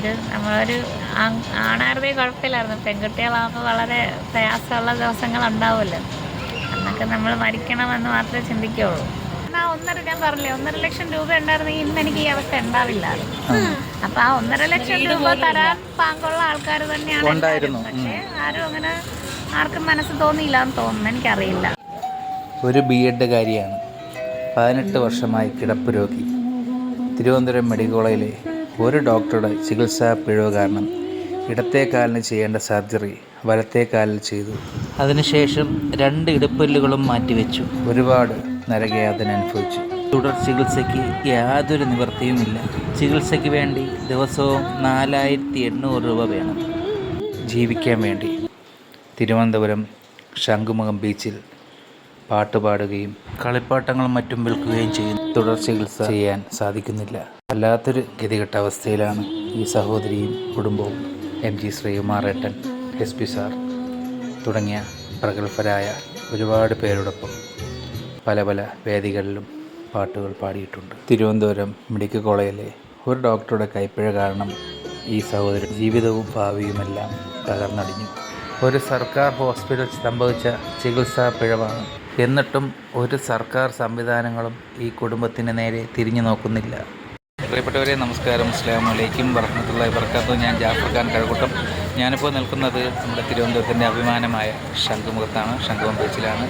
ഒരു നമ്മളൊരു ആണായിരുന്നെങ്കിൽ ആണായിരുന്നേ കുഴപ്പമില്ലായിരുന്നു. പെൺകുട്ടികളാകുമ്പോൾ വളരെ പ്രയാസമുള്ള ദിവസങ്ങൾ ഉണ്ടാവുമല്ലോ അന്നൊക്കെ നമ്മൾ മരിക്കണമെന്ന് മാത്രമേ ചിന്തിക്കുള്ളൂ. എന്നാ ഒന്നര ഞാൻ പറഞ്ഞില്ലേ ഒന്നര ലക്ഷം രൂപ ഉണ്ടായിരുന്നെങ്കിൽ ഇന്ന് എനിക്ക് ഈ അവസ്ഥ ഉണ്ടാവില്ലായിരുന്നു അപ്പൊ ആ ഒന്നര ലക്ഷം രൂപ തരാൻ പാങ്കുള്ള ആൾക്കാർ തന്നെയാണ്. പക്ഷേ ആരും അങ്ങനെ ആർക്കും മനസ്സ് തോന്നിയില്ല എന്ന് തോന്നുന്നു. എനിക്കറിയില്ല. ഒരു ബി എഡുകാരിയാണ് പതിനെട്ട് വർഷമായി കിടപ്പ് രോഗി. തിരുവനന്തപുരം മെഡിക്കൽ കോളേജിലെ ഒരു ഡോക്ടറുടെ ചികിത്സാ പിഴവ് കാരണം ഇടത്തെ കാലിന് ചെയ്യേണ്ട സർജറി വലത്തെ കാലിൽ ചെയ്തു. അതിനുശേഷം രണ്ട് ഇടുപ്പല്ലുകളും മാറ്റിവെച്ചു. ഒരുപാട് നരകയാതന അനുഭവിച്ചു തുടർ ചികിത്സയ്ക്ക് യാതൊരു നിവൃത്തിയുമില്ല. ചികിത്സയ്ക്ക് വേണ്ടി ദിവസവും നാലായിരത്തി എണ്ണൂറ് രൂപ വേണം. ജീവിക്കാൻ വേണ്ടി തിരുവനന്തപുരം ശംഖുമുഖം ബീച്ചിൽ പാട്ടുപാടുകയും കളിപ്പാട്ടങ്ങളും മറ്റും വിൽക്കുകയും ചെയ്യുന്നു. തുടർ ചികിത്സ ചെയ്യാൻ സാധിക്കുന്നില്ല. വല്ലാത്തൊരു ഗതികെട്ട അവസ്ഥയിലാണ് ഈ സഹോദരിയും കുടുംബവും എം ജി ശ്രീകുമാറേട്ടൻ എസ് പി സാർ തുടങ്ങിയ പ്രഗത്ഭരായ ഒരുപാട് പേരോടൊപ്പം പല പല വേദികളിലും പാട്ടുകൾ പാടിയിട്ടുണ്ട്. തിരുവനന്തപുരം മെഡിക്കൽ കോളേജിലെ ഒരു ഡോക്ടറുടെ കൈപ്പിഴ കാരണം ഈ സഹോദരി ജീവിതവും ഭാവിയുമെല്ലാം തകർന്നടിഞ്ഞു. ഒരു സർക്കാർ ഹോസ്പിറ്റൽ സംഭവിച്ച ചികിത്സാ പിഴവാണ്. എന്നിട്ടും ഒരു സർക്കാർ സംവിധാനങ്ങളും ഈ കുടുംബത്തിന് നേരെ തിരിഞ്ഞു നോക്കുന്നില്ല. പ്രിയപ്പെട്ടവരെ നമസ്കാരം. അസ്ലാം വലൈക്കും വർഹമത്തുള്ള വർക്കാത്തു ഞാൻ ജാഫർ ഖാൻ കഴക്കൂട്ടം ഞാനിപ്പോൾ നിൽക്കുന്നത് നമ്മുടെ തിരുവനന്തപുരത്തിന്റെ അഭിമാനമായ ശംഖുമുഖത്താണ്. ശംഖുമം ബീച്ചിലാണ്.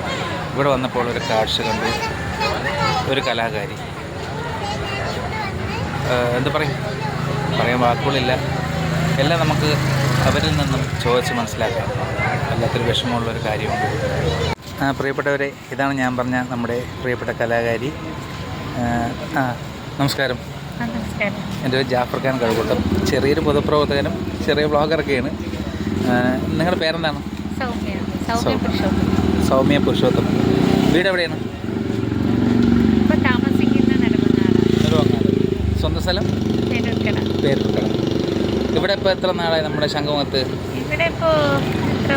ഇവിടെ വന്നപ്പോൾ ഒരു കാഴ്ച കണ്ടു. ഒരു കലാകാരി. എന്താ പറയും? പറയാൻ വാക്കുകളില്ല. എല്ലാം നമുക്ക് അവരിൽ നിന്നും ചോദിച്ച് മനസ്സിലാക്കാം. വല്ലാത്തൊരു വിഷമമുള്ളൊരു കാര്യമുണ്ട്. പ്രിയപ്പെട്ടവരെ ഇതാണ് ഞാൻ പറഞ്ഞ നമ്മുടെ പ്രിയപ്പെട്ട കലാകാരി. ആ, നമസ്കാരം. എന്റെ പേര് ജാഫർ ഖാൻ കഴുകൂട്ടം ചെറിയൊരു പൊതുപ്രവർത്തകനും ചെറിയ ബ്ലോഗറൊക്കെയാണ് നിങ്ങളുടെ പേരെന്താണ്? സൗമ്യ. പുരുഷോത്തം വീട് എവിടെയാണ്? സ്വന്തം സ്ഥലം? പേരൂർക്കട. ഇവിടെ ഇപ്പോൾ എത്ര നാളായി നമ്മുടെ ശംഖുമുഖത്ത്? ഇവിടെ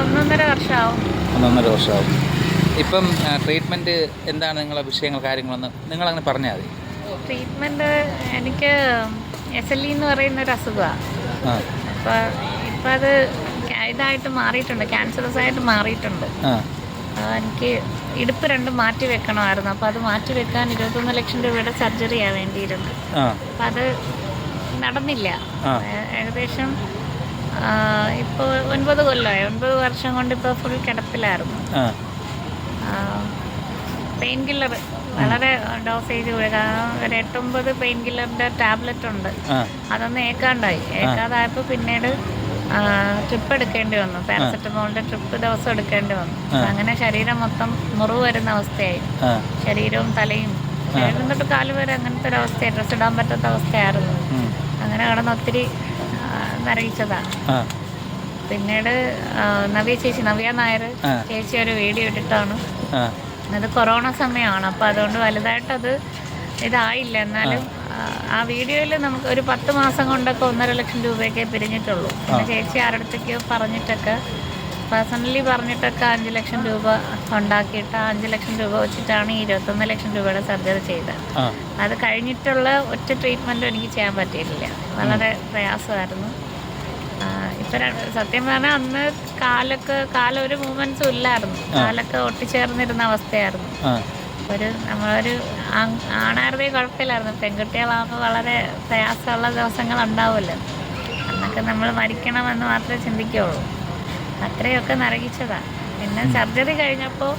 ഒന്നൊന്നര വർഷമാവും ഒന്നൊന്നര വർഷമാവും ഇപ്പം ട്രീറ്റ്മെന്റ് എന്താണ് നിങ്ങളെ വിഷയങ്ങൾ കാര്യങ്ങളൊന്ന് നിങ്ങളങ്ങനെ പറഞ്ഞാൽ മതി. ട്രീറ്റ്മെന്റ് എനിക്ക് എസ് എൽ ഇ എന്ന് പറയുന്ന ഒരു അസുഖമാണ് അപ്പോൾ ഇപ്പം അത് ഇതായിട്ട് മാറിയിട്ടുണ്ട് ക്യാൻസറസ് ആയിട്ട് മാറിയിട്ടുണ്ട്. എനിക്ക് ഇടുപ്പ് രണ്ടും മാറ്റി വെക്കണമായിരുന്നു. അപ്പോൾ അത് മാറ്റി വെക്കാൻ ഇരുപത്തൊന്ന് ലക്ഷം രൂപയുടെ സർജറിയാണ് വേണ്ടിയിരുന്നത്. അപ്പം അത് നടന്നില്ല. ഏകദേശം ഇപ്പോൾ ഒൻപത് കൊല്ലമായി. ഒൻപത് വർഷം കൊണ്ട് ഇപ്പോൾ ഫുൾ കിടപ്പിലായിരുന്നു. പെയിൻ കില്ലർ വളരെ ഡോസേജ് ഒരു എട്ടൊമ്പത് പെയിൻ കില്ലറിന്റെ ടാബ്ലറ്റ് ഉണ്ട്. അതൊന്ന് ഏക്കാണ്ടായി. ഏക്കാതായപ്പോൾ പിന്നീട് ട്രിപ്പ് എടുക്കേണ്ടി വന്നു. പാരസെറ്റമോളിന്റെ ട്രിപ്പ് ദിവസം എടുക്കേണ്ടി വന്നു. അങ്ങനെ ശരീരം മൊത്തം മുറിവ് വരുന്ന അവസ്ഥയായി. ശരീരവും തലയും. തൊട്ട് കാൽ വരെ അങ്ങനത്തെ ഒരു അവസ്ഥയായി. ഡ്രസ് ഇടാൻ പറ്റാത്ത അവസ്ഥയായിരുന്നു. അങ്ങനെ കിടന്ന് ഒത്തിരി നരകിച്ചതാണ് പിന്നീട് നവ്യ ചേച്ചി നവ്യ നായർ. ചേച്ചി ഒരു വീഡിയോ ഇട്ടിട്ടാണ് അത് കൊറോണ സമയമാണ്. അപ്പോൾ അതുകൊണ്ട് വലുതായിട്ടത് ഇതായില്ല. എന്നാലും ആ, വീഡിയോയിൽ നമുക്ക് ഒരു പത്ത് മാസം കൊണ്ടൊക്കെ ഒന്നര ലക്ഷം രൂപയൊക്കെ പിരിഞ്ഞിട്ടുള്ളൂ. പിന്നെ ചേച്ചി ആരുടെയൊക്കെയോ പറഞ്ഞിട്ടൊക്കെ പേഴ്സണലി പറഞ്ഞിട്ടൊക്കെ അഞ്ച് ലക്ഷം രൂപ ഉണ്ടാക്കിയിട്ട് ആ അഞ്ച് ലക്ഷം രൂപ വെച്ചിട്ടാണ് ഈ ഇരുപത്തൊന്ന് ലക്ഷം രൂപയുടെ സർജറി ചെയ്തത്. അത് കഴിഞ്ഞിട്ടുള്ള ഒറ്റ ട്രീറ്റ്മെന്റും എനിക്ക് ചെയ്യാൻ പറ്റിയിട്ടില്ല. വളരെ പ്രയാസമായിരുന്നു. ആ, സത്യം പറഞ്ഞാൽ അന്ന് കാലൊക്കെ കാലം ഒരു മൂവ്മെന്റ്സും ഇല്ലായിരുന്നു. കാലൊക്കെ ഒട്ടിച്ചേർന്നിരുന്ന അവസ്ഥയായിരുന്നു. ഒരു നമ്മളൊരു ആണായിരുന്നേ കുഴപ്പമില്ലായിരുന്നു. പെൺകുട്ടികളാകുമ്പോൾ വളരെ പ്രയാസമുള്ള ദിവസങ്ങൾ ഉണ്ടാവുമല്ലോ അന്നൊക്കെ നമ്മൾ മരിക്കണമെന്ന് മാത്രമേ ചിന്തിക്കുകയുള്ളൂ അത്രയൊക്കെ നരകിച്ചതാണ് പിന്നെ സർജറി കഴിഞ്ഞപ്പോൾ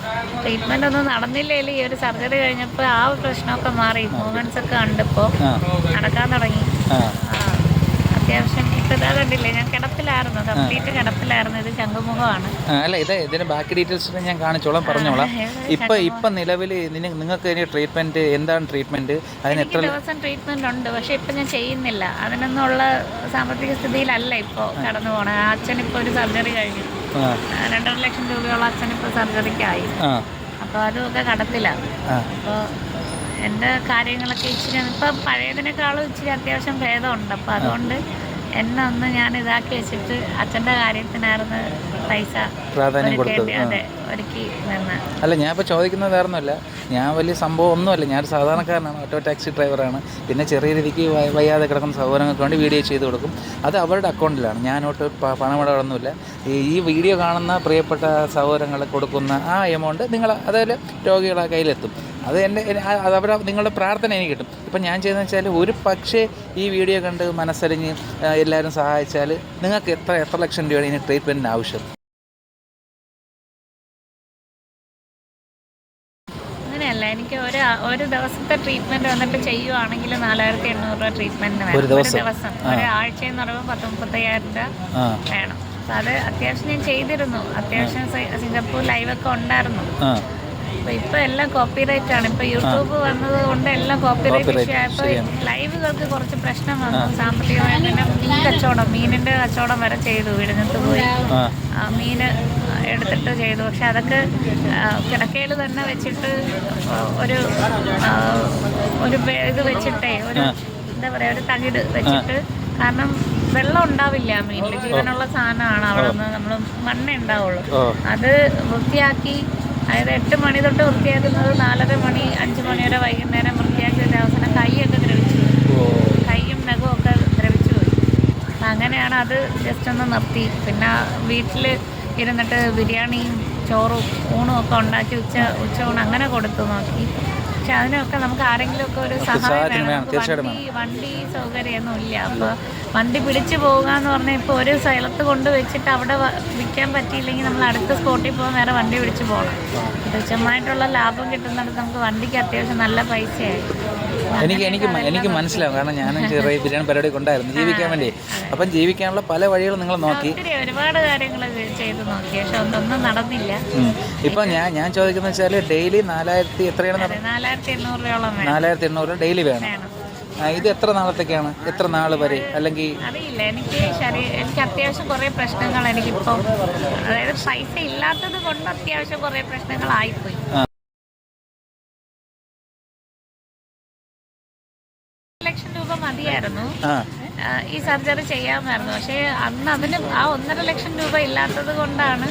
ട്രീറ്റ്മെന്റ് ഒന്നും നടന്നില്ലെങ്കിൽ ഈ ഒരു സർജറി കഴിഞ്ഞപ്പോൾ ആ പ്രശ്നമൊക്കെ മാറി. മൂവ്മെന്റ്സ് ഒക്കെ കണ്ടപ്പോൾ നടക്കാൻ തുടങ്ങി. അത്യാവശ്യം ഇതാ കണ്ടില്ലേ ഞാൻ കിടപ്പിലായിരുന്നു. കംപ്ലീറ്റ് കിടപ്പിലായിരുന്നു. ഇത് ശംഖുമുഖമാണ്. അല്ല ഇത് ഇതിന്റെ ബാക്കി ഡീറ്റെയിൽസ് ഞാൻ കാണിച്ചോളാം പറഞ്ഞോളാം. ഇപ്പൊ ഇപ്പൊ നിലവിൽ നിങ്ങൾക്ക് ഇനി ട്രീറ്റ്മെന്റ് എന്താണ് ട്രീറ്റ്മെന്റ് അതിന് എത്ര ദിവസം ട്രീറ്റ്മെന്റ് ഉണ്ട് പക്ഷെ ഇപ്പൊ ഞാൻ ചെയ്യുന്നില്ല. അതിനൊന്നുള്ള സാമ്പത്തിക സ്ഥിതിയിലല്ല ഇപ്പോ കടന്നു പോണേ. അച്ഛൻ ഇപ്പൊ ഒരു സർജറി കഴിഞ്ഞു. രണ്ടര ലക്ഷം രൂപയുള്ള അച്ഛൻ ഇപ്പൊ സർജറിക്കായി അപ്പൊ അതൊക്കെ കടത്തില്ല കടത്തിലാണ് എന്റെ കാര്യങ്ങളൊക്കെ ഇച്ചിരി ഇപ്പൊ പഴയതിനേക്കാളും ഇച്ചിരി അത്യാവശ്യം ഭേദമുണ്ട്. അപ്പൊ അതുകൊണ്ട് എന്നെ ഒന്ന് ഞാൻ ഇതാക്കി വെച്ചിട്ട് അച്ഛന്റെ കാര്യത്തിനായിരുന്നു പൈസ പ്രാധാന്യം കൊടുത്തത്. അല്ല ഞാൻ ഇപ്പോൾ ചോദിക്കുന്നത് വേറൊന്നുമല്ല. ഞാൻ വലിയ സംഭവം ഒന്നുമല്ല. ഞാനൊരു സാധാരണക്കാരനാണ്. ഓട്ടോ ടാക്സി ഡ്രൈവറാണ്. പിന്നെ ചെറിയ രീതിക്ക് വയ- വയ്യാതെ കിടക്കുന്ന സഹോദരങ്ങൾക്ക് വേണ്ടി വീഡിയോ ചെയ്ത് കൊടുക്കും. അത് അവരുടെ അക്കൗണ്ടിലാണ്. ഞാനോട്ട് പണമിടപാടൊന്നുമില്ല ഈ വീഡിയോ കാണുന്ന പ്രിയപ്പെട്ട സഹോദരങ്ങൾ കൊടുക്കുന്ന ആ എമൗണ്ട് നിങ്ങൾ അതായത് രോഗികളെ കയ്യിലെത്തും. അത് എന്റെ അവരുടെ നിങ്ങളുടെ പ്രാർത്ഥന എനിക്ക് കിട്ടും. ഇപ്പം ഞാൻ ചെയ്യുന്നത് വെച്ചാൽ ഒരു പക്ഷേ ഈ വീഡിയോ കണ്ട് മനസ്സലിഞ്ഞ് എല്ലാവരും സഹായിച്ചാൽ നിങ്ങൾക്ക് എത്ര എത്ര ലക്ഷം രൂപയാണ് ഇതിന് ട്രീറ്റ്മെന്റിന് ആവശ്യം? ഒരു ദിവസത്തെ ട്രീറ്റ്മെന്റ് വന്നിട്ട് ചെയ്യുവാണെങ്കിൽ നാലായിരത്തി എണ്ണൂറ് രൂപ ട്രീറ്റ്മെന്റ് വേണം ഒരു ദിവസം? ഒരാഴ്ച എന്ന് പറയുമ്പോൾ പത്ത് മുപ്പത്തയ്യായിരം രൂപ വേണം. അപ്പൊ അത് അത്യാവശ്യം ഞാൻ ചെയ്തിരുന്നു. അത്യാവശ്യം സിംഗപ്പൂർ ലൈവ് ഒക്കെ ഉണ്ടായിരുന്നു. ഇപ്പൊ എല്ലാം കോപ്പി റൈറ്റ് ആണ്. ഇപ്പൊ യൂട്യൂബ് വന്നത് കൊണ്ട് എല്ലാം കോപ്പി റൈറ്റ് ഇഷ്യൂ ആയപ്പോ ലൈവുകൾക്ക് കുറച്ച് പ്രശ്നം വന്നു. സാമ്പത്തികമായി പിന്നെ മീൻ കച്ചവടം മീനിന്റെ കച്ചവടം വരെ ചെയ്തു. വിഴുന്നത്ത് പോയി. മീന് എടുത്തിട്ട് ചെയ്തു. പക്ഷെ അതൊക്കെ കിടക്കയിൽ തന്നെ വെച്ചിട്ട് ഒരു ഒരു ഇത് വെച്ചിട്ടേ ഒരു എന്താ പറയാ ഒരു തകിട് വെച്ചിട്ട് കാരണം വെള്ളം ഉണ്ടാവില്ല മീനിൽ ജീവനുള്ള സാധനമാണ് അവിടെ നിന്ന് നമ്മൾ മണ്ണ ഉണ്ടാവുള്ളൂ. അത് വൃത്തിയാക്കി അതായത് എട്ട് മണി തൊട്ട് വൃത്തിയാക്കുന്നത് നാലര മണി അഞ്ച് മണി വരെ വൈകുന്നേരം വൃത്തിയാക്കിയ അവസാനം കൈയൊക്കെ ദ്രവിച്ചു കൈയും നഖവും ഒക്കെ ദ്രവിച്ചു അങ്ങനെയാണ് അത് ജസ്റ്റ് ഒന്ന് നിർത്തി. പിന്നെ വീട്ടിൽ ഇരുന്നിട്ട് ബിരിയാണിയും ചോറും ഊണും ഒക്കെ ഉണ്ടാക്കി ഉച്ച ഉച്ചയൂണ് അങ്ങനെ കൊടുത്തു നോക്കി. പക്ഷെ അതിനൊക്കെ നമുക്ക് ആരെങ്കിലും ഒക്കെ ഒരു സഹായം വേണം. വേണം, വണ്ടി വണ്ടി സൗകര്യമൊന്നും ഇല്ല. അപ്പോൾ വണ്ടി പിടിച്ചു പോവുക എന്ന് പറഞ്ഞാൽ ഇപ്പോൾ ഒരു സ്ഥലത്ത് കൊണ്ട് വെച്ചിട്ട് അവിടെ വിൽക്കാൻ പറ്റിയില്ലെങ്കിൽ നമ്മൾ അടുത്ത സ്പോട്ടിൽ പോകാൻ നേരെ വണ്ടി പിടിച്ചു പോകണം. തുച്ഛമായിട്ടുള്ള ലാഭം കിട്ടുന്നിടത്ത് നമുക്ക് വണ്ടിക്ക് അത്യാവശ്യം നല്ല പൈസയായി. എനിക്ക് എനിക്ക് എനിക്ക് മനസ്സിലാവും. കാരണം ഞാൻ ചെറിയ ബിരിയാണി പരിപാടി കൊണ്ടായിരുന്നു ജീവിക്കാൻ വേണ്ടി. അപ്പം ജീവിക്കാനുള്ള പല വഴികളും നിങ്ങൾ നോക്കി. ഒരുപാട് കാര്യങ്ങൾ ചെയ്ത് നോക്കി. പക്ഷെ ഒന്നും നടന്നില്ല. ഇപ്പം ഞാൻ ഞാൻ ചോദിക്കുന്നത് വെച്ചാൽ ഡെയിലി നാലായിരത്തി എത്രയാണ് നാലായിരത്തി എണ്ണൂറ് രൂപയോളം നാലായിരത്തി എണ്ണൂറ് ഡെയിലി വേണം. വേണം. ഇത് എത്ര നാളത്തേക്കാണ്? എത്ര നാൾ വരെ? അല്ലെങ്കിൽ അറിയില്ല. എനിക്ക് എനിക്ക് അത്യാവശ്യം കുറേ പ്രശ്നങ്ങൾ എനിക്കിപ്പം അതായത് പൈസ ഇല്ലാത്തത് കൊണ്ട് അത്യാവശ്യം കുറേ പ്രശ്നങ്ങളായിപ്പോയി ലക്ഷം രൂപ മതിയായിരുന്നു. ഈ സർജറി ചെയ്യാമായിരുന്നു. പക്ഷേ അന്ന് അതിന് ആ ഒന്നര ലക്ഷം രൂപ ഇല്ലാത്തത് കൊണ്ടാണ്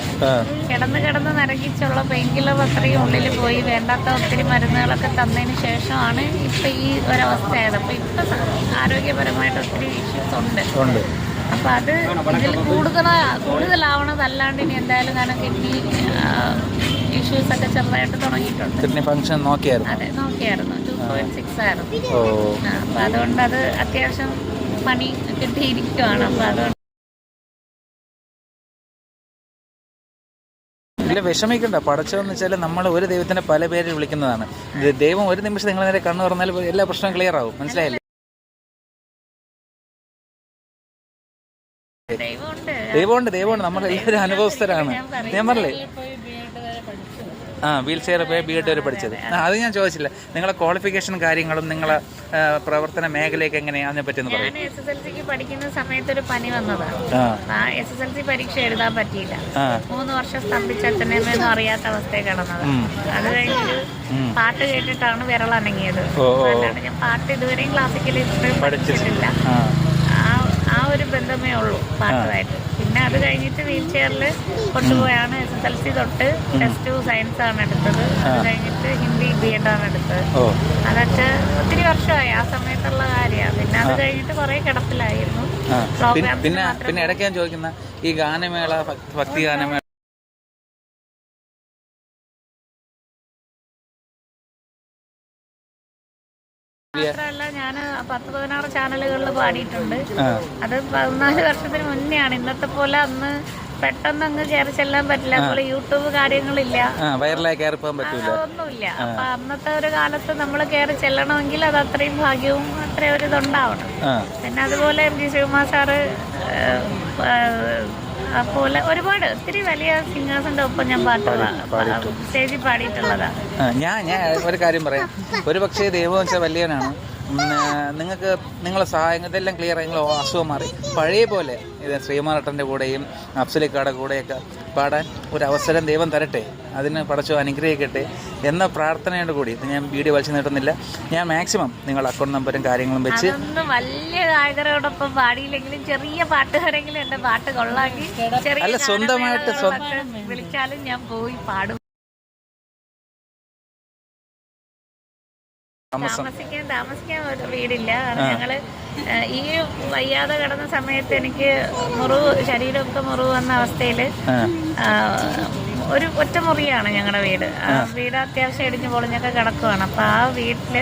കിടന്ന് കിടന്ന് നരകിച്ചുള്ള പെയിൻ കില്ലർ അത്രയും ഉള്ളിൽ പോയി. വേണ്ടാത്ത ഒത്തിരി മരുന്നുകളൊക്കെ തന്നതിന് ശേഷമാണ് ഇപ്പൊ ഈ ഒരവസ്ഥയായത്. അപ്പൊ ഇപ്പൊ ആരോഗ്യപരമായിട്ട് ഒത്തിരി ഇഷ്യൂസ് ഉണ്ട്. അപ്പൊ അത് ഇതിൽ കൂടുതൽ കൂടുതലാവണതല്ലാണ്ട് ഇനി എന്തായാലും കാരണം കിഡ്നി ഇഷ്യൂസ് ഒക്കെ ചെറുതായിട്ട് തുടങ്ങിയിട്ടുണ്ട് കിഡ്നി ഫങ്ഷൻ നോക്കിയായിരുന്നു. അതെ നോക്കിയായിരുന്നു. ടു പോയിന്റ് സിക്സ് ആയിരുന്നു. ഓ. അപ്പം അതുകൊണ്ട് അത് അത്യാവശ്യം പണി കിട്ടിയിരിക്കുവാണ്. അപ്പം അതുകൊണ്ട് ഇല്ല വിഷമിക്കണ്ട. പടച്ചതെന്ന് വെച്ചാൽ നമ്മൾ ഒരു ദൈവത്തിനെ പല പേരിൽ വിളിക്കുന്നതാണ്. ദൈവം ഒരു നിമിഷം നിങ്ങൾ നേരെ കണ്ണു തുറന്നാൽ എല്ലാ പ്രശ്നവും ക്ലിയർ ആവും. മനസ്സിലായില്ലേ? ദൈവമുണ്ട്. ദൈവമുണ്ട് ദൈവമുണ്ട്. നമ്മൾ എല്ലാവരും അനുഭവസ്ഥരാണ്. ഞാൻ പറഞ്ഞില്ലേ? ആ വീൽ ചെയർ പോയി ബി എഡ് വരെ പഠിച്ചത്. അത് ഞാൻ ചോദിച്ചില്ല. നിങ്ങളെ ക്വാളിഫിക്കേഷൻ കാര്യങ്ങളും നിങ്ങളെ പ്രവർത്തന മേഖലയൊക്കെ എങ്ങനെയാണ് അതിനെ പറ്റി പറയും. ഞാൻ എസ് എസ് എൽ സിക്ക് പഠിക്കുന്ന സമയത്ത് ഒരു പനി വന്നതാണ്. ആ. എസ് എസ് എൽ സി പരീക്ഷ എഴുതാൻ പറ്റിയില്ല. മൂന്ന് വർഷം സ്തംഭിച്ച അച്ഛനമ്മയൊന്നും അറിയാത്ത അവസ്ഥയിൽ കിടന്നത്. അത് കഴിഞ്ഞൊരു പാട്ട് കേട്ടിട്ടാണ് ഓ. ഞാൻ പാട്ട് ഇതുവരെയും ക്ലാസിക്കൽ പഠിച്ചിട്ടില്ല. ഒരു ബന്ധമേ ഉള്ളൂ പാട്ടുമായിട്ട് പിന്നെ അത് കഴിഞ്ഞിട്ട് വീൽ ചെയറിൽ കൊണ്ടുപോയാണ് എസ് എസ് എൽ സി തൊട്ട് പ്ലസ് ടു സയൻസ് ആണ് എടുത്തത്. അത് കഴിഞ്ഞിട്ട് ഹിന്ദി ബി എഡ് ആണ് എടുത്തത്. അതൊക്കെ ഒത്തിരി വർഷമായി. ആ സമയത്തുള്ള കാര്യമാണ്. പിന്നെ അത് കഴിഞ്ഞിട്ട് കുറെ കിടപ്പിലായിരുന്നു. പിന്നെ പിന്നെ ഇടയ്ക്ക് ഞാൻ ചോദിക്കുന്ന ഈ ഗാനമേള ഭക്- ഭക്തി ഗാനമേള മാത്രമല്ല ഞാൻ പത്ത് പതിനാറ് ചാനലുകളിൽ പാടിയിട്ടുണ്ട്. അത് പതിനാല് വർഷത്തിന് മുന്നെയാണ്. ഇന്നത്തെ പോലെ അന്ന് പെട്ടെന്ന് അങ്ങ് കയറി ചെല്ലാൻ പറ്റില്ല. അതുപോലെ യൂട്യൂബ് കാര്യങ്ങളില്ല. വൈറലായി കയറി പോകാൻ പറ്റൂല. ഒന്നുമില്ല. അപ്പൊ അന്നത്തെ ഒരു കാലത്ത് നമ്മൾ കയറി ചെല്ലണമെങ്കിൽ അത് അത്രയും ഭാഗ്യവും അത്രയും ഒരു ഇതുണ്ടാവണം. പിന്നെ അതുപോലെ എം ജി ശിവകുമാർ സാറ് ഏഹ്, ഒരുപാട് ഒത്തിരി വലിയ സിംഗേഴ്സിന്റെ ഒപ്പം ഞാൻ പാട്ട് സ്റ്റേജിൽ പാടിയിട്ടുള്ളതാണ്. ഞാൻ ഞാൻ ഒരു കാര്യം പറയാം. ഒരു പക്ഷേ ദൈവം വെച്ചാൽ വലിയവനാണ്. നിങ്ങൾക്ക് നിങ്ങളെ സഹായം ഇതെല്ലാം ക്ലിയർ നിങ്ങൾ അസുഖം മാറി. പഴയ പോലെ ഇത് ശ്രീമാറട്ടന്റെ കൂടെയും അഫ്സലിക്കാടെ കൂടെയൊക്കെ പാടാൻ ഒരു അവസരം ദൈവം തരട്ടെ. അതിന് പടച്ചോ അനുഗ്രഹിക്കട്ടെ എന്ന പ്രാർത്ഥനയോട് കൂടി. ഞാൻ വീഡിയോ വലിച്ചു നീട്ടുന്നില്ല. ഞാൻ മാക്സിമം നിങ്ങൾ അക്കൗണ്ട് നമ്പറും കാര്യങ്ങളും വെച്ച് വലിയ ഗായകരോടൊപ്പം പാടിയില്ലെങ്കിലും ചെറിയ പാട്ടുകാരെങ്കിലും എന്റെ പാട്ട് കൊള്ളാക്കി അല്ല, സ്വന്തമായിട്ട് സ്വ- വിളിച്ചാലും ഞാൻ പോയി പാടും. താമസിക്കാൻ താമസിക്കാൻ ഒരു വീടില്ല. കാരണം ഞങ്ങൾ ഈ വയ്യാതെ കിടന്ന സമയത്ത് എനിക്ക് മുറിവ് ശരീരമൊക്കെ മുറിവ് വന്ന അവസ്ഥയിൽ ഒരു ഒറ്റ മുറിയാണ് ഞങ്ങളുടെ വീട്. ആ വീട് അത്യാവശ്യം ഇടിഞ്ഞു പൊളിഞ്ഞൊക്കെ കിടക്കുവാണ്. അപ്പൊ ആ വീട്ടിൽ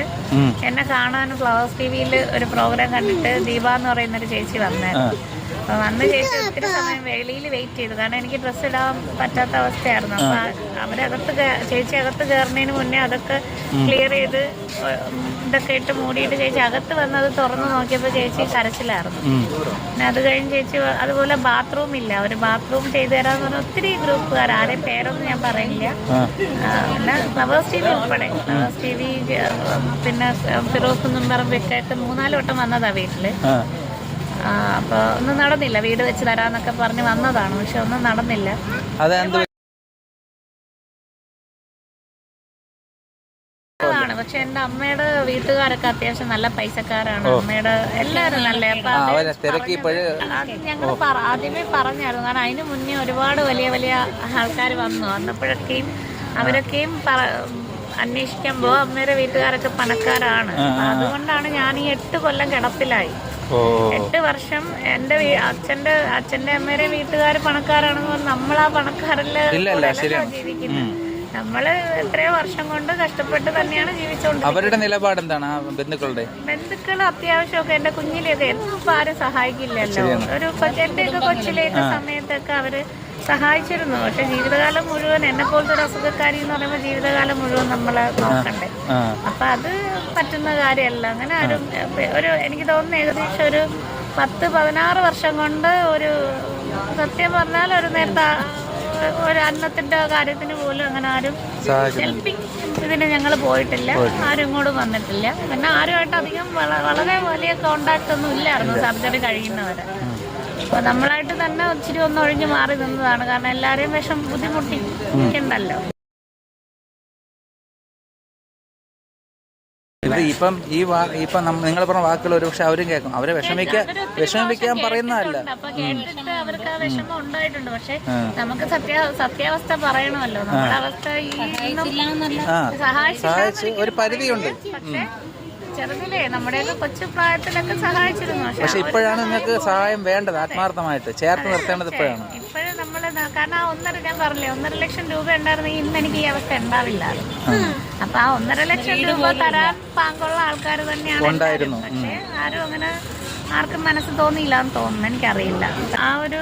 എന്നെ കാണാൻ ഫ്ലവേഴ്സ് ടി വിയിൽ ഒരു പ്രോഗ്രാം കണ്ടിട്ട് ദീപ എന്ന് പറയുന്ന ഒരു ചേച്ചി വന്നായിരുന്നു അപ്പൊ വന്ന് ചേച്ചി ഒത്തിരി സമയം വെളിയിൽ വെയിറ്റ് ചെയ്തു. കാരണം എനിക്ക് ഡ്രസ്സ് ഇടാൻ പറ്റാത്ത അവസ്ഥയായിരുന്നു. അപ്പൊ ആ- അവരകത്ത് ചേച്ചി അകത്ത് കയറുന്നതിന് മുന്നേ അതൊക്കെ ക്ലിയർ ചെയ്ത് ഇതൊക്കെ ഇട്ട് മൂടിയിട്ട് ചേച്ചി അകത്ത് വന്നത് തുറന്നു നോക്കിയപ്പോൾ ചേച്ചി കരച്ചിലായിരുന്നു. പിന്നെ അത് കഴിഞ്ഞ് ചേച്ചി അതുപോലെ ബാത്റൂം ഇല്ല. ഒരു ബാത്റൂം ചെയ്തു തരാന്ന് പറഞ്ഞ ഒത്തിരി ഗ്രൂപ്പുകാർ. ആരെയും പേരൊന്നും ഞാൻ പറയുന്നില്ല. പിന്നെ ഫ്ലവേഴ്സ് ടി വി ഉൾപ്പെടെ. ഫ്ലവേഴ്സ് ടി വി പിന്നെ ഫിറോസ് എന്നും വെക്കായിട്ട് മൂന്നാൽ വട്ടം വന്നതാ വീട്ടിൽ. ആ, ഒന്നും നടന്നില്ല. വീട് വെച്ച് തരാന്നൊക്കെ പറഞ്ഞ് വന്നതാണ്. പക്ഷെ ഒന്നും നടന്നില്ല. അതാണ് പക്ഷെ എന്റെ അമ്മയുടെ വീട്ടുകാരൊക്കെ അത്യാവശ്യം നല്ല പൈസക്കാരാണ്. അമ്മയുടെ എല്ലാരും നല്ല. ഞങ്ങൾ ആദ്യമേ പറഞ്ഞായിരുന്നു. കാരണം അതിന് മുന്നേ ഒരുപാട് വലിയ വലിയ ആൾക്കാർ വന്നു. വന്നപ്പോഴൊക്കെയും അവരൊക്കെയും അന്വേഷിക്കുമ്പോൾ അമ്മയുടെ വീട്ടുകാരൊക്കെ പണക്കാരാണ്. അതുകൊണ്ടാണ് ഞാൻ ഈ എട്ട് കൊല്ലം കിടപ്പിലായി. എട്ട് വർഷം എന്റെ അച്ഛന്റെ അച്ഛന്റെ അമ്മയുടെ വീട്ടുകാർ പണക്കാരാണെന്ന് നമ്മൾ ആ പണക്കാരല്ല. ജീവിക്കുന്നത് നമ്മൾ എത്രയോ വർഷം കൊണ്ട് കഷ്ടപ്പെട്ട് തന്നെയാണ് ജീവിച്ചോണ്ട് അവരുടെ നിലപാട് എന്താണ് ബന്ധുക്കളുടെ? ബന്ധുക്കൾ അത്യാവശ്യമൊക്കെ എന്റെ കുഞ്ഞിലെയൊക്കെ എന്നും ആരും സഹായിക്കില്ലല്ലോ. ഒരു എന്റെയൊക്കെ കൊച്ചിലേക്ക് സമയത്തൊക്കെ അവർ സഹായിച്ചിരുന്നു. പക്ഷെ ജീവിതകാലം മുഴുവൻ എന്നെ പോലത്തെ ഒരു അസുഖക്കാരി എന്ന് പറയുമ്പോൾ ജീവിതകാലം മുഴുവൻ നമ്മളെ നോക്കണ്ടേ. അപ്പൊ അത് പറ്റുന്ന കാര്യമല്ല. അങ്ങനെ ആരും ഒരു എനിക്ക് തോന്നുന്നു ഏകദേശം ഒരു പത്ത് പതിനാറ് വർഷം കൊണ്ട് ഒരു സത്യം പറഞ്ഞാൽ ഒരു നേരത്തെ ഒരു അന്നത്തിന്റെ കാര്യത്തിന് പോലും അങ്ങനെ ആരും ഹെൽപ്പിംഗ് ഇതിന് ഞങ്ങൾ പോയിട്ടില്ല. ആരും ഇങ്ങോട്ടും വന്നിട്ടില്ല. പിന്നെ ആരുമായിട്ട് അധികം വളരെ വലിയ കോണ്ടാക്ട് ഒന്നും ഇല്ലായിരുന്നു സർജറി കഴിയുന്നവരെ. അപ്പൊ നമ്മളായിട്ട് തന്നെ ഒത്തിരി ഒന്ന് ഒഴിഞ്ഞു മാറി നിന്നതാണ്. കാരണം എല്ലാരെയും വിഷം ബുദ്ധിമുട്ടിക്കണ്ടല്ലോ. ഇത് ഇപ്പം ഈ വാ ഇപ്പം നിങ്ങൾ പറഞ്ഞ വാക്കുകൾ ഒരു പക്ഷെ അവരും കേൾക്കും. അവരെ വിഷമിക്കാൻ വിഷമിപ്പിക്കാൻ പറയുന്നതല്ല. അപ്പൊ കേട്ടിട്ട് അവർക്ക് ആ വിഷമം ഉണ്ടായിട്ടുണ്ട്. പക്ഷെ നമുക്ക് സത്യ സത്യാവസ്ഥ പറയണമല്ലോ. നമ്മുടെ അവസ്ഥ ഈ ആ. സഹായിച്ച് ഒരു പരിധിയുണ്ട്. പക്ഷെ ചെറുതിലേ നമ്മുടെയൊക്കെ കൊച്ചു പ്രായത്തിലൊക്കെ സഹായിച്ചിരുന്നു. പക്ഷെ പക്ഷെ ഇപ്പോഴാണ് നിങ്ങൾക്ക് സഹായം വേണ്ടത് ആത്മാർത്ഥമായിട്ട്. ചേർത്ത് നിർത്തേണ്ടത് ഇപ്പോഴാണ്. ഇപ്പോഴും കാരണം ആ ഒന്നര ഞാൻ പറഞ്ഞില്ലേ ഒന്നര ലക്ഷം രൂപ ഉണ്ടായിരുന്നെങ്കിൽ ഇന്ന് എനിക്ക് ഈ അവസ്ഥ ഉണ്ടാവില്ല. അപ്പൊ ആ ഒന്നര ലക്ഷം രൂപ തരാൻ പാങ്കുള്ള ആൾക്കാർ തന്നെയാണ് ഉണ്ടായിരുന്നു. പക്ഷെ ആരും അങ്ങനെ ആർക്കും മനസ്സ് തോന്നിയില്ല എന്ന് തോന്നുന്നു. എനിക്കറിയില്ല. ആ ഒരു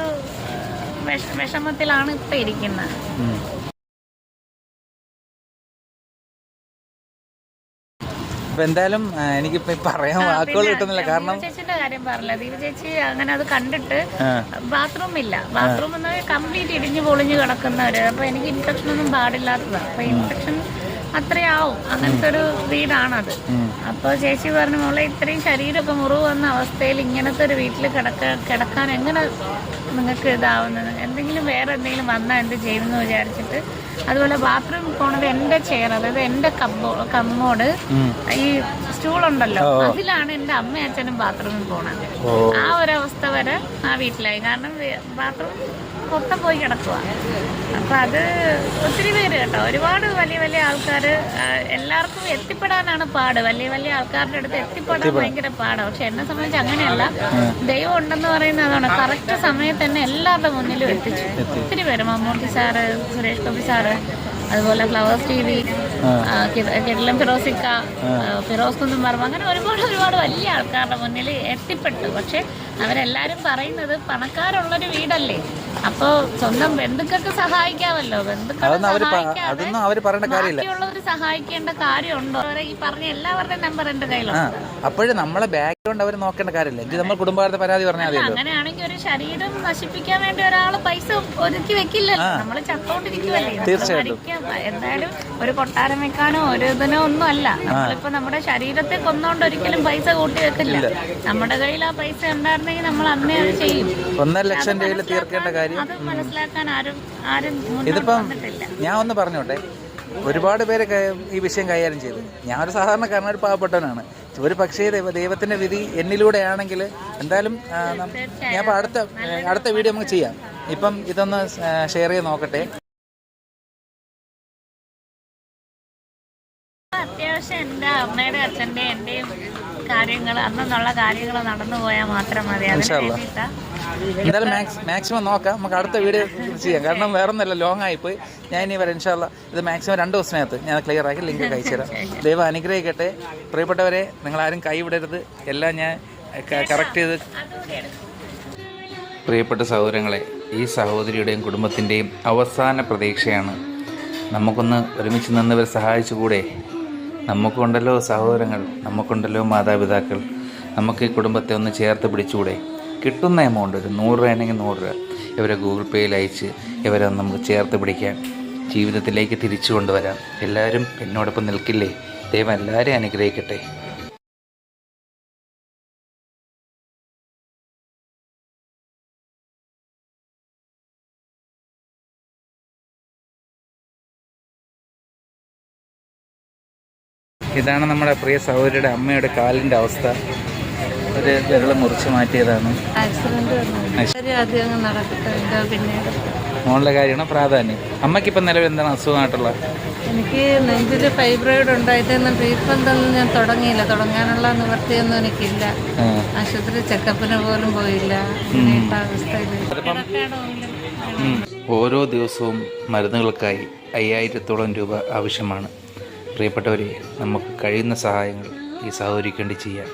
വിഷ- വിഷമത്തിലാണ് ഇപ്പൊ ഇരിക്കുന്നത്. ഉം. ഇപ്പൊ എന്തായാലും എനിക്ക് എനിക്കിപ്പോ പറയാൻ വാക്കുകൾ കിട്ടുന്നില്ല. കാരണം ചേച്ചിന്റെ കാര്യം പറഞ്ഞില്ല. ദീപ ചേച്ചി അങ്ങനെ അത് കണ്ടിട്ട് ബാത്റൂം ഇല്ല. ബാത്റൂം എന്ന് കംപ്ലീറ്റ് ഇടിഞ്ഞു പൊളിഞ്ഞു കിടക്കുന്നവര്. അപ്പൊ എനിക്ക് ഇൻഫെക്ഷൻ ഒന്നും പാടില്ലാത്തതാണ്. അപ്പൊ ഇൻഫെക്ഷൻ അത്രയാവും. അങ്ങനത്തെ ഒരു വീടാണത്. അപ്പൊ അപ്പോൾ ചേച്ചി പറഞ്ഞു മോളെ ഇത്രയും ശരീരമൊക്കെ മുറിവ് വന്ന അവസ്ഥയിൽ ഇങ്ങനത്തെ ഒരു വീട്ടിൽ കിടക്ക കിടക്കാൻ എങ്ങനെ നിങ്ങൾക്ക് ഇതാവുന്നത്? എന്തെങ്കിലും വേറെ എന്തെങ്കിലും വന്നാൽ എന്ത് ചെയ്യുമെന്ന് വിചാരിച്ചിട്ട് അതുപോലെ ബാത്റൂം പോണത് എന്റെ ചെയർ അതായത് എന്റെ കമ്മോ കമ്മോട് ഈ സ്റ്റൂൾ ഉണ്ടല്ലോ അതിലാണ് എന്റെ അമ്മയും അച്ഛനും ബാത്റൂമിൽ പോണത്. ആ ആ ഒരവസ്ഥ വരെ ആ വീട്ടിലായി. കാരണം ബാത്റൂം മൊത്തം പോയി കിടക്കുക അപ്പൊ അത് ഒത്തിരി പേര് കേട്ടോ. ഒരുപാട് വലിയ വലിയ ആൾക്കാർ എല്ലാവർക്കും എത്തിപ്പെടാനാണ് പാട്. വലിയ വലിയ ആൾക്കാരുടെ അടുത്ത് എത്തിപ്പെടാൻ ഭയങ്കര പാടാണ് പക്ഷെ എന്നെ സംബന്ധിച്ച് അങ്ങനെയല്ല. ദൈവം ഉണ്ടെന്ന് പറയുന്നത് അതാണ്. കറക്റ്റ് സമയത്ത് തന്നെ എല്ലാവരുടെ മുന്നിലും എത്തിച്ചു. ഒത്തിരി പേര്. മമ്മൂട്ടി സാറ് സുരേഷ് ഗോപി സാറ് അതുപോലെ ഫ്ലവേഴ്സ് ടി വി കിടലം ഫിറോസിക്ക ഫിറോസ് കുന്നും പറമ്പ് അങ്ങനെ ഒരുപാട് ഒരുപാട് വലിയ ആൾക്കാരുടെ മുന്നിൽ എത്തിപ്പെട്ടു. പക്ഷെ അവരെല്ലാവരും പറയുന്നത് പണക്കാരുള്ളൊരു വീടല്ലേ? അപ്പോ സ്വന്തം ബന്ധുക്കൾക്ക് സഹായിക്കാമല്ലോ. ബന്ധുക്കളെ ബാക്കിയുള്ളവർ സഹായിക്കേണ്ട കാര്യമുണ്ടോ? അവരെ ഈ പറഞ്ഞ എല്ലാവരുടെയും നമ്പർ എന്റെ കയ്യിലുണ്ട്. അപ്പോഴും നമ്മളെ അതുകൊണ്ട് അവർ നോക്കേണ്ട കാര്യമില്ല. ഇത് നമ്മൾ കുടുംബകാരത്തെ പരാതി പറഞ്ഞാൽ മതിയല്ലോ. അങ്ങനെയാണെങ്കിൽ ഒരു ശരീരം നശിപ്പിക്കാൻ വേണ്ടി ഒരാൾ പൈസ ഒതുക്കി വെക്കില്ലല്ലോ. നമ്മൾ ചത്തോണ്ടിരിക്കുവല്ലേ. തീർച്ചയായിട്ടും. എന്തായാലും ഒരു കൊട്ടാരം വെക്കാനോ ഒരു ഇതിനോ ഒന്നും അല്ല നമ്മളിപ്പോ നമ്മുടെ ശരീരത്തെ കൊന്നോണ്ട് ഒരിക്കലും പൈസ കൂട്ടി വെക്കില്ല. നമ്മുടെ കയ്യിൽ ആ പൈസ ഉണ്ടായിരുന്നെങ്കിൽ നമ്മൾ അന്നേ അത് ചെയ്യും. ഒന്നര ലക്ഷം രൂപയിൽ തീർക്കേണ്ട കാര്യം അത് മനസ്സിലാക്കാൻ ആരും ആരും ഇതിപ്പം ഞാൻ ഒന്ന് പറഞ്ഞോട്ടെ. ഒരുപാട് പേര് ഈ വിഷയം കൈകാര്യം ചെയ്തു. ഞാൻ ഒരു സാധാരണക്കാരൻ ഒരു പാവപ്പെട്ടവനാണ്. ഒരു പക്ഷേ ദൈവ- ദൈവത്തിന്റെ വിധി എന്നിലൂടെയാണെങ്കിൽ എന്തായാലും ഞാൻ അടുത്ത അടുത്ത വീഡിയോ നമുക്ക് ചെയ്യാം. ഇപ്പം ഇതൊന്ന് ഷെയർ ചെയ്ത് നോക്കട്ടെ. അത്യാവശ്യം എന്റെ അമ്മയുടെ അച്ഛന്റെ എന്റെയും കാര്യങ്ങൾ അന്നുള്ള കാര്യങ്ങൾ നടന്നു പോയാൽ മാത്രം മതി. എന്തായാലും മാക്സ് മാക്സിമം നോക്കാം. നമുക്ക് അടുത്ത വീഡിയോ ചെയ്യാം. കാരണം വേറെ ഒന്നല്ല ലോങ് ആയിപ്പോയി ഞാൻ ഇനി വരാം ഇൻഷാല്ല ഇത് മാക്സിമം രണ്ട് ദിവസത്തിനകത്ത് ഞാൻ ക്ലിയർ ആക്കി ലിങ്ക് അയച്ചു തരാം. ദൈവം അനുഗ്രഹിക്കട്ടെ. പ്രിയപ്പെട്ടവരെ നിങ്ങളാരും കൈവിടരുത് എല്ലാം ഞാൻ കറക്റ്റ് ചെയ്ത് പ്രിയപ്പെട്ട സഹോദരങ്ങളെ ഈ സഹോദരിയുടെയും കുടുംബത്തിന്റെയും അവസാന പ്രതീക്ഷയാണ്. നമുക്കൊന്ന് ഒരുമിച്ച് നിന്നവർ സഹായിച്ചുകൂടെ? നമുക്കുണ്ടല്ലോ സഹോദരങ്ങൾ നമുക്കുണ്ടല്ലോ മാതാപിതാക്കൾ. നമുക്ക് ഈ കുടുംബത്തെ ഒന്ന് ചേർത്ത് പിടിച്ചുകൂടെ? കിട്ടുന്ന എമൗണ്ട് ഒരു നൂറ് രൂപയാണെങ്കിൽ നൂറ് രൂപ. ഇവരെ ഗൂഗിൾ പേയിൽ അയച്ച് ഇവരെ നമുക്ക് ചേർത്ത് പിടിക്കാം ജീവിതത്തിലേക്ക് തിരിച്ചു കൊണ്ടുവരാം. എല്ലാവരും എന്നോടൊപ്പം നിൽക്കില്ലേ? ദൈവം എല്ലാവരെയും അനുഗ്രഹിക്കട്ടെ. ഇതാണ് നമ്മുടെ പ്രിയ സഹോദരിയുടെ അമ്മയുടെ കാലിന്റെ അവസ്ഥ. ഒരു വിരൾ മുറിച്ച് മാറ്റിയതാണ്. മോളിലെ മോളുടെ കാര്യമാണ് പ്രാധാന്യം. അമ്മയ്ക്കിപ്പം നിലവിൽ എന്താണ് അസുഖമായിട്ടുള്ള എനിക്ക് നെഞ്ചിൽ ഫൈബ്രോയിഡ് ഉണ്ടായിട്ടൊന്നും ട്രീറ്റ്മെന്റ് ഒന്നും ഞാൻ തുടങ്ങിയില്ല. തുടങ്ങാനുള്ള നിവൃത്തിയൊന്നും എനിക്കില്ല. ആശുപത്രി ചെക്കപ്പിന് പോലും പോയില്ല. അവസ്ഥയിൽ ഓരോ ദിവസവും മരുന്നുകൾക്കായി അയ്യായിരത്തോളം രൂപ ആവശ്യമാണ്. പ്രിയപ്പെട്ടവരെ നമുക്ക് കഴിയുന്ന സഹായങ്ങൾ ഈ സഹോദരിക്ക് ചെയ്യാം.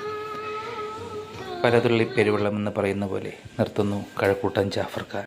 പലതുള്ളി പെരുവെള്ളം എന്ന് പറയുന്ന പോലെ നിർത്തുന്നു കഴക്കൂട്ടൻ ജാഫർക്കാർ